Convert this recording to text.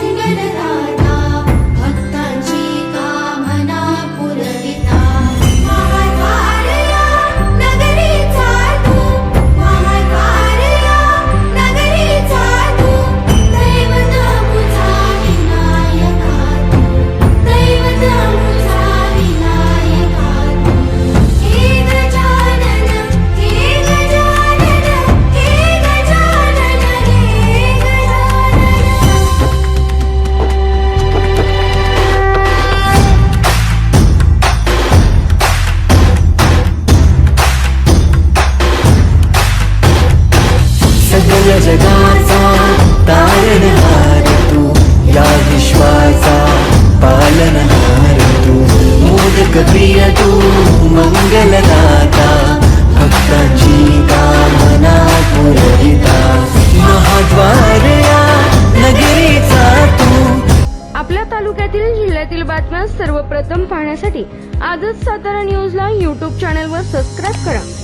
तू जगाचा तारणहार तू. या विश्वाचा पालनहार तू. मोदक प्रिय तू मंगलदाता. भक्तांची कामना पुरविता. महाद्वार नगरीचा तू. आपल्या तालुक्यातील जिल्ह्यातील बातम्या सर्वप्रथम पाहण्यासाठी आजच सातारा न्यूजला यूट्यूब चॅनलवर सबस्क्राईब करा.